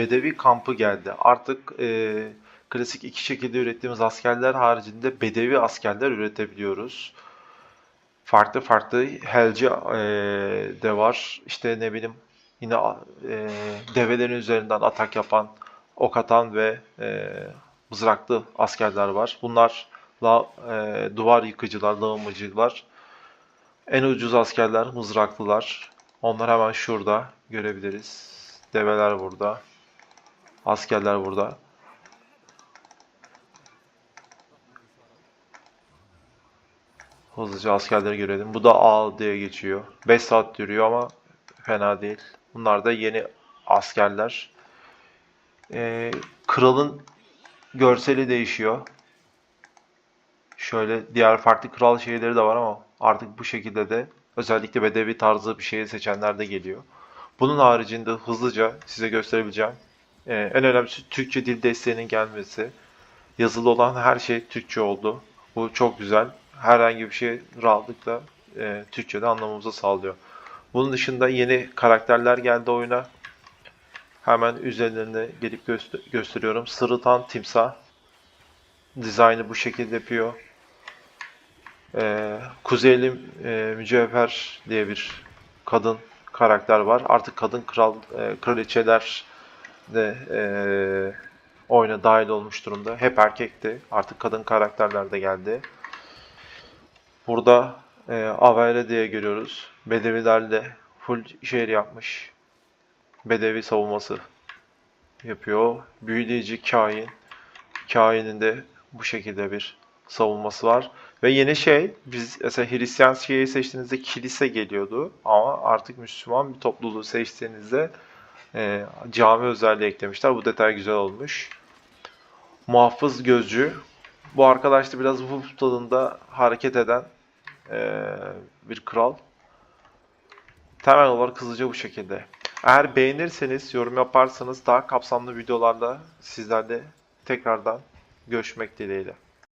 Bedevi kampı geldi. Artık e, klasik iki şekilde ürettiğimiz askerler haricinde Bedevi askerler üretebiliyoruz. Farklı farklı helci e, de var. İşte ne bileyim yine e, develerin üzerinden atak yapan, ok atan ve e, mızraklı askerler var. Bunlar la, e, duvar yıkıcılar, lağımcılar. En ucuz askerler mızraklılar. Onlar hemen şurada görebiliriz. Develer burada. Askerler burada. Hızlıca askerleri görelim. Bu da A diye geçiyor. 5 saat yürüyor ama fena değil. Bunlar da yeni askerler. Ee, kralın görseli değişiyor. Şöyle diğer farklı kral şeyleri de var ama artık bu şekilde de özellikle bedevi tarzı bir şeyi seçenler de geliyor. Bunun haricinde hızlıca size gösterebileceğim ee, en önemlisi Türkçe dil desteğinin gelmesi. Yazılı olan her şey Türkçe oldu. Bu çok güzel. Herhangi bir şey rahatlıkla e, Türkçe'de anlamamızı sağlıyor. Bunun dışında yeni karakterler geldi oyuna. Hemen üzerlerine gelip göster- gösteriyorum. Sırıtan timsah. Dizaynı bu şekilde yapıyor. Ee, Kuzeyli e, Mücevher diye bir kadın karakter var. Artık kadın kral e, kraliçeler de e, oyuna dahil olmuş durumda. Hep erkekti. Artık kadın karakterler de geldi. Burada e, Avere diye görüyoruz. Bedevilerle full şehir yapmış. Bedevi savunması yapıyor. Büyüleyici kain. Kainin de bu şekilde bir savunması var. Ve yeni şey, biz mesela Hristiyan şeyi seçtiğinizde kilise geliyordu. Ama artık Müslüman bir topluluğu seçtiğinizde e, cami özelliği eklemişler. Bu detay güzel olmuş. Muhafız gözcü. Bu arkadaş da biraz Wolf tadında hareket eden e, bir kral. Temel olarak hızlıca bu şekilde. Eğer beğenirseniz, yorum yaparsanız daha kapsamlı videolarla sizlerle tekrardan görüşmek dileğiyle.